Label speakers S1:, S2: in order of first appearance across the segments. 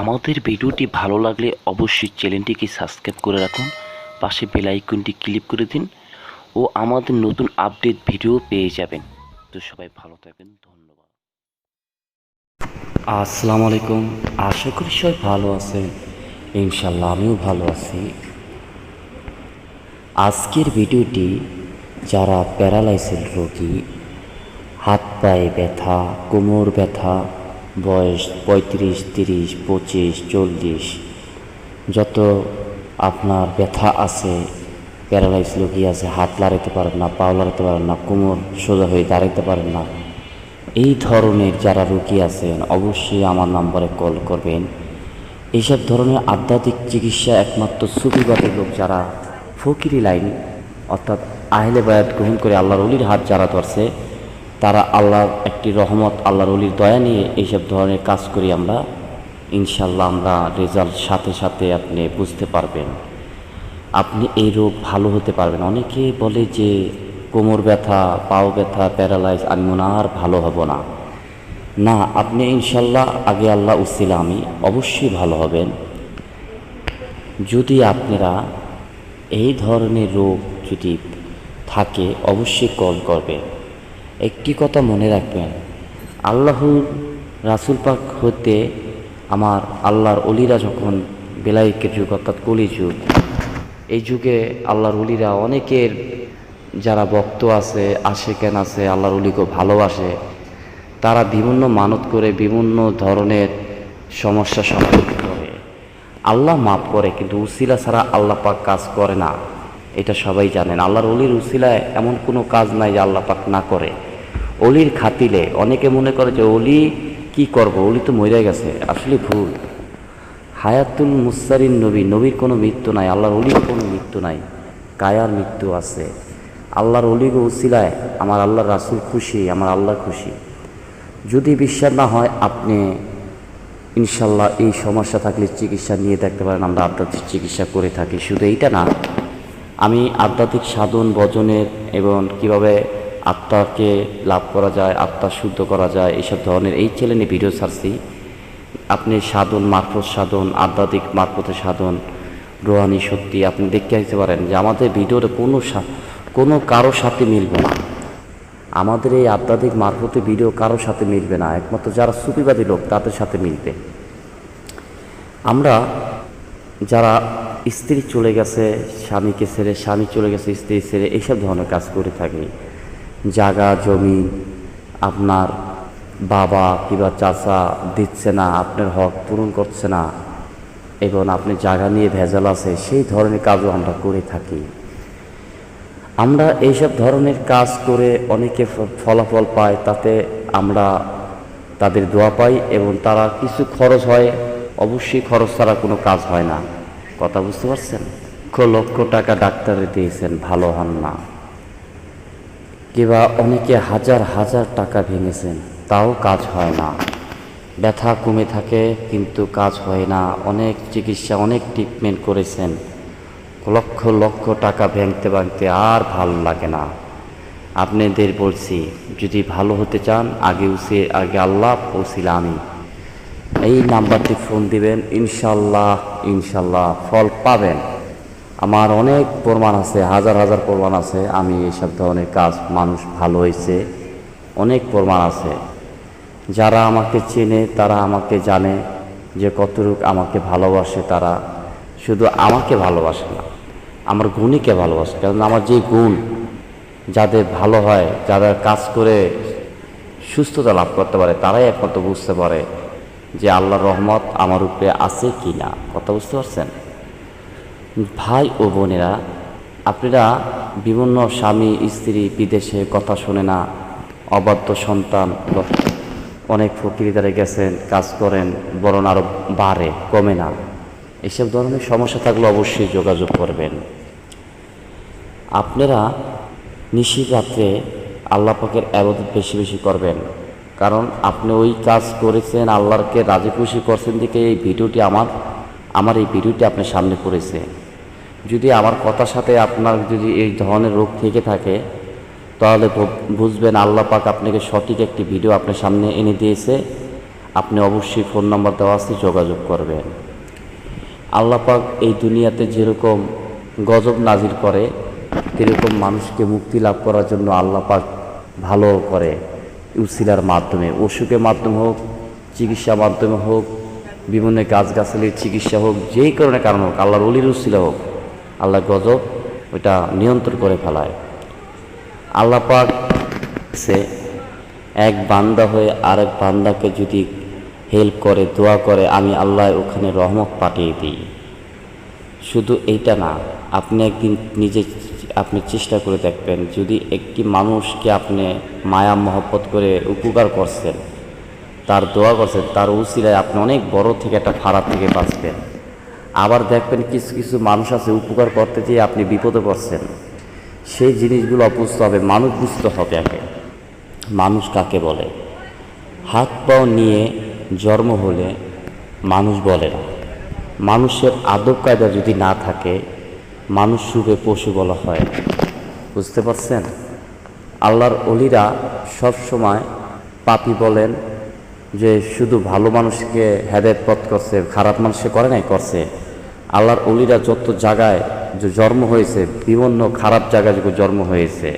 S1: আমাদের ভিডিওটি ভালো লাগলে অবশ্যই চ্যানেলটিকে সাবস্ক্রাইব করে রাখুন, পাশে বেল আইকনটি ক্লিক করে দিন ও আমাদের নতুন আপডেট ভিডিও পেয়ে যাবেন। তো সবাই ভালো থাকবেন, ধন্যবাদ।
S2: আসসালামু আলাইকুম, আশা করি সবাই ভালো আছেন। ইনশাল্লাহ আমিও ভালো আছি। আজকের ভিডিওটি যারা প্যারালাইসিস রোগী হাত পায়ে ব্যথা, কোমর ব্যথা বয়স পঁয়ত্রিশ, তিরিশ, পঁচিশ, চল্লিশ। যত আপনার ব্যথা আছে প্যারালাইস রোগী আছে, হাত লাড়াতে পারেন না, পাও লাড়াতে পারেন না, কোমর সোজা হয়ে দাঁড়াতে পারেন না। এই ধরনের যারা রোগী আছেন, অবশ্যই আমার নাম্বারে কল করবেন। এইসব ধরনের আধ্যাত্মিক চিকিৎসা একমাত্র সুফিবাদের লোক যারা ফকিরি লাইন, অর্থাৎ আহলে বায়াত গ্রহণ করে আল্লাহর অলির হাত যারা ধরছে তারা আল্লাহর একটি রহমত, আল্লাহর অলির দয়া নিয়ে এইসব ধরনের কাজ করি আমরা। ইনশাল্লাহ আমরা রেজাল্ট সাথে সাথে আপনি বুঝতে পারবেন। আপনি এই রোগ ভালো হতে পারবেন। অনেকে বলে যে কোমর ব্যথা, পাও ব্যথা, প্যারালাইজ, আমি মনে আর ভালো হব না। না, আপনি ইনশাল্লাহ আগে আল্লাহ উসিলা আমি অবশ্যই ভালো হবেন। যদি আপনারা এই ধরনের রোগ যদি থাকে, অবশ্যই কল করবেন। একটি কথা মনে রাখবেন। আল্লাহর রাসুল পাক হতে আমার আল্লাহর অলিরা যখন বেলাইকের যুগ অর্থাৎ কলি যুগ, এই যুগে আল্লাহর অলিরা অনেকের যারা ভক্ত আছে, আশেকেন আছে, আল্লাহর অলিকে ভালোবাসে, তারা বিভিন্ন মানত করে বিভিন্ন ধরনের সমস্যা সমাধান করে। আল্লাহ মাফ করে, কিন্তু উসিলা ছাড়া আল্লাহ পাক কাজ করে না। এটা সবাই জানেন। আল্লাহর অলির উসিলায় এমন কোনো কাজ নাই যে আল্লাহ পাক না করে। অলির খাতিলে, অনেকে মনে করে যে অলি কি করব? অলি তো মরে গেছে, আসলে ভুল। হায়াতুল মুসারিন নবী, নবীর কোনো মৃত্যু নাই, আল্লাহর অলির কোনো মৃত্যু নাই, কায়ার মৃত্যু আছে। আল্লাহর অলিগ উসিলায় আমার আল্লাহর রাসুল খুশি, আমার আল্লাহ খুশি। যদি বিশ্বাস না হয়, আপনি ইনশাল্লাহ এই সমস্যা থাকলে চিকিৎসা নিয়ে দেখতে পারেন, আমরা আধ্যাত্মিক চিকিৎসা করে থাকি। শুধু এইটা না, আমি আধ্যাত্মিক সাধন ভজনের এবং কীভাবে আত্মাকে লাভ করা যায়, আত্মা শুদ্ধ করা যায়, এইসব ধরনের এই চ্যানেলে ভিডিও ছাড়ছি। আপনি সাধন, মারফত সাধন, আধ্যাত্মিক মারফতে সাধন, রোহানি শক্তি আপনি দেখতে আসতে পারেন যে আমাদের ভিডিওতে কোনো কোনো কারোর সাথে মিলবে না। আমাদের এই আধ্যাত্মিক মারফতে ভিডিও কারোর সাথে মিলবে না, একমাত্র যারা সুপিবাদী লোক তাদের সাথে মিলবে। আমরা যারা স্ত্রী চলে গেছে, স্বামীকে ছেড়ে, স্বামী চলে গেছে, স্ত্রী ছেড়ে, এইসব ধরনের কাজ করে থাকি। জাগা জমি আপনার বাবা কিংবা চাচা দিচ্ছে না, আপনার হক পূরণ করছে না, এবং আপনি জায়গা নিয়ে ভেজাল আছে, সেই ধরনের কাজও আমরা করে থাকি। আমরা এইসব ধরনের কাজ করে অনেকে ফলাফল পায়, তাতে আমরা তাদের দোয়া পাই, এবং তারা কিছু খরচ হয়, অবশ্যই খরচ ছাড়া কোনো কাজ হয় না। কথা বুঝতে পারছেন? লক্ষ লক্ষ টাকা ডাক্তারে দিয়েছেন, ভালো হন না। কিংবা অনেকে হাজার হাজার টাকা ভেঙেছেন, তাও কাজ হয় না। ব্যথা কমে থাকে, কিন্তু কাজ হয় না। অনেক চিকিৎসা, অনেক ট্রিটমেন্ট করেছেন। লক্ষ লক্ষ টাকা ভাঙতে ভাঙতে আর ভালো লাগে না। আপনাদের বলছি, যদি ভালো হতে চান, আগে উসে আগে আল্লাহ পৌঁছিলা আমি এই নাম্বারটি ফোন দিবেন, ইনশাল্লাহ ইনশাল্লাহ ফল পাবেন। আমার অনেক প্রমাণ আছে, হাজার হাজার প্রমাণ আছে, আমি এইসব ধরনের কাজ, মানুষ ভালো হয়েছে, অনেক প্রমাণ আছে। যারা আমাকে চেনে, তারা আমাকে জানে যে কতটুক আমাকে ভালোবাসে তারা। শুধু আমাকে ভালোবাসে না, আমার গুণীকে ভালোবাসে কারণ আমার যে গুণ, যাদের ভালো হয় যাদের কাজ করে সুস্থতা লাভ করতে পারে, তারাই একমাত্র বুঝতে পারে যে আল্লাহর রহমত আমার উপরে আছে কি না কথা বুঝতে পারছেন? ভাই ও বোনেরা, আপনারা বিভিন্ন স্বামী, স্ত্রী, বিদেশে কথা শোনে না, অবাধ্য সন্তান অনেক ফকিরিদারে গেছেন, কাজ করেন, বরং আরও বাড়ে, কমে না। এসব ধরনের সমস্যা থাকলে অবশ্যই যোগাযোগ করবেন। আপনারা নিশি রাত্রে আল্লাহ পাকের আবাদত বেশি বেশি করবেন, কারণ আপনি ওই কাজ করেছেন আল্লাহকে রাজি খুশি করছেন দিকে এই ভিডিওটি আমার আমার এই ভিডিওটি আপনার সামনে পড়েছে। যদি আমার কথার সাথে আপনার যদি এই ধরনের রোগ থেকে থাকে, তাহলে বুঝবেন আল্লাহ পাক আপনাকে সঠিক একটি ভিডিও আপনার সামনে এনে দিয়েছে। আপনি অবশ্যই ফোন নাম্বার দেওয়া আছে, যোগাযোগ করবেন। আল্লাহ পাক এই দুনিয়াতে যেরকম গজব নাজির করে, সেরকম মানুষকে মুক্তি লাভ করার জন্য আল্লাহ পাক ভালো করে উসিলার মাধ্যমে। অসুখের মাধ্যমে হোক চিকিৎসা মাধ্যমে হোক, বিভিন্ন গাছগাছালির চিকিৎসা হোক, যেই কারণে কারণ হোক, আল্লাহর অলির উসিলা হোক আল্লাহ গজব ওইটা নিয়ন্ত্রণ করে ফেলায়। আল্লাহ পাক সে এক বান্দা হয়ে আরেক বান্দাকে যদি হেল্প করে, দোয়া করে, আমি আল্লাহ ওখানে রহমত পাঠিয়ে দিই। শুধু এইটা না, আপনি একদিন নিজে আপনি চেষ্টা করে দেখবেন, যদি একটি মানুষকে আপনি মায়া মহব্বত করে উপকার করছেন, তার দোয়া করছেন, তার উচিলায় আপনি অনেক বড় থেকে একটা খারাপ থেকে বাঁচবেন। আবার দেখবেন কিছু কিছু মানুষ আছে উপকার করতে যেয়ে আপনি বিপদে পড়ছেন। সেই জিনিসগুলো বুঝতে হবে, মানুষ বুঝতে হবে আগে। মানুষ কাকে বলে? হাত পাও নিয়ে জন্ম হলে মানুষ বলে না। মানুষের আদব কায়দা যদি না থাকে, মানুষ রূপে পশু বলা হয়। বুঝতে পারছেন? আল্লাহর অলিরা সব সময় পাপি বলেন যে, শুধু ভালো মানুষকে হেদায়ত পথ করছে, খারাপ মানুষকে করে নাই, করছে। আল্লাহর অলিরা যত জায়গায় যে জন্ম হয়েছে, বিভিন্ন খারাপ জায়গায় যে জন্ম হয়েছে,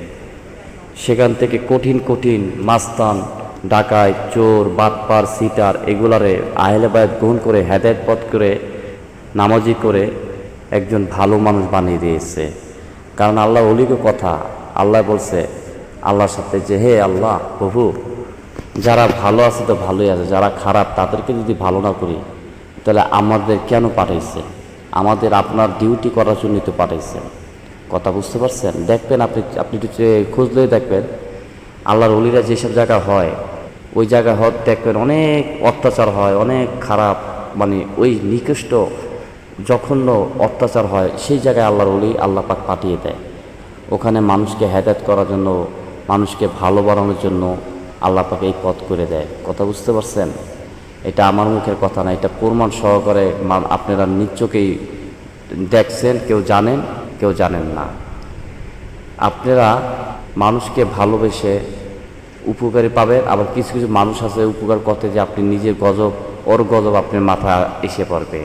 S2: সেখান থেকে কঠিন কঠিন মাস্তান, ডাকায়, চোর, বাটপার, সিটার এগুলারে আহলে বায়াত গ্রহণ করে, হেদায়ত পথ করে, নামাজি করে একজন ভালো মানুষ বানিয়ে দিয়েছে। কারণ আল্লাহ অলিকে কথা, আল্লাহ বলছে, আল্লাহর সাথে যে, হে আল্লাহ, প্রভু, যারা ভালো আছে তো ভালোই আছে, যারা খারাপ তাদেরকে যদি ভালো না করি, তাহলে আমাদের কেন পাঠাইছে? আমাদের আপনার ডিউটি করার জন্যই তো পাঠাইছেন। কথা বুঝতে পারছেন? দেখবেন আপনি আপনি খুঁজলেই দেখবেন, আল্লাহর অলিরা যেসব জায়গা হয়, ওই জায়গা হত দেখবেন অনেক অত্যাচার হয়, অনেক খারাপ মানে ওই নিকৃষ্ট, জঘন্য অত্যাচার হয়, সেই জায়গায় আল্লাহর অলি আল্লাহ পাক পাঠিয়ে দেয়। ওখানে মানুষকে হেদায়ত করার জন্য, মানুষকে ভালো বানানোর জন্য আল্লাহ পাক এই পথ করে দেয়। কথা বুঝতে পারছেন? এটা আমার মুখের কথা না, এটা প্রমাণ সহকারে আপনারা নিশ্চয়ই দেখছেন, কেউ জানেন কেউ জানেন না। আপনারা মানুষকে ভালোবেসে উপকারী পাবেন, আবার কিছু কিছু মানুষ আছে উপকার করতে যে আপনি নিজের গজব, ওর গজব আপনার মাথা এসে পড়বে।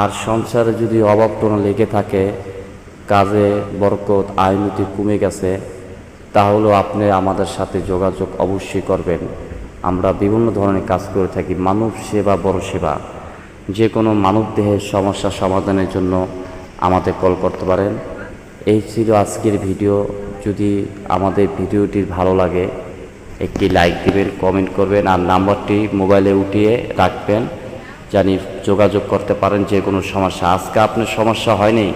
S2: আর সংসারে যদি অভাবটনা লেগে থাকে, কাজে বরকত আইনতি কমে গেছে, তাহলেও আপনি আমাদের সাথে যোগাযোগ অবশ্যই করবেন। আমরা বিভিন্ন ধরনের কাজ করে থাকি, মানব সেবা বড় সেবা। যে কোনো মানব দেহের সমস্যা সমাধানের জন্য আমাদের কল করতে পারেন। এই ছিল আজকের ভিডিও। যদি আমাদের ভিডিওটি ভালো লাগে, একটি লাইক দিবেন, কমেন্ট করবেন, আর নাম্বারটি মোবাইলে উঠিয়ে রাখবেন, জানি যোগাযোগ করতে পারেন যে কোনো সমস্যা। আজকে আপনার সমস্যা হয়নি,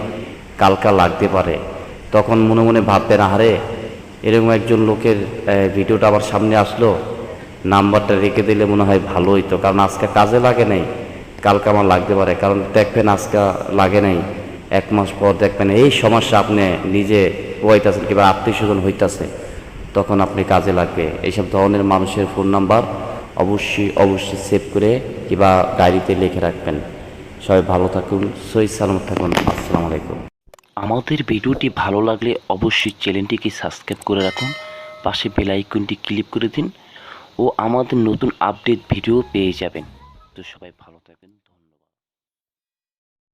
S2: কালকা লাগতে পারে। তখন মনে মনে ভাববেন, আহারে, এরকম একজন লোকের ভিডিওটা আবার সামনে আসলো। নাম্বারটা রেখে দিলে মনে হয় ভালো হইতো, কারণ আজকে কাজে লাগে নাই। কালকে আমার লাগতে পারে, কারণ দেখবেন আজকে লাগে নাই। এক মাস পর দেখবেন এই সমস্যা আপনি নিজে হইতেছেন কিংবা আত্মীয় স্বজন হইতেছে, তখন আপনি কাজে লাগবে। এইসব ধরনের মানুষের ফোন নাম্বার অবশ্যই অবশ্যই সেভ করে কিংবা ডায়েরিতে লিখে রাখবেন। সবাই ভালো থাকুন, সই সালামত থাকুন, আসসালামু আলাইকুম।
S1: আমাদের ভিডিওটি ভালো লাগলে অবশ্যই চ্যানেলটিকে সাবস্ক্রাইব করে রাখুন, পাশে বেল আইকনটি ক্লিক করে দিন। ও আমাদের নতুন আপডেট ভিডিও পেয়ে যাবেন। তো সবাই ভালো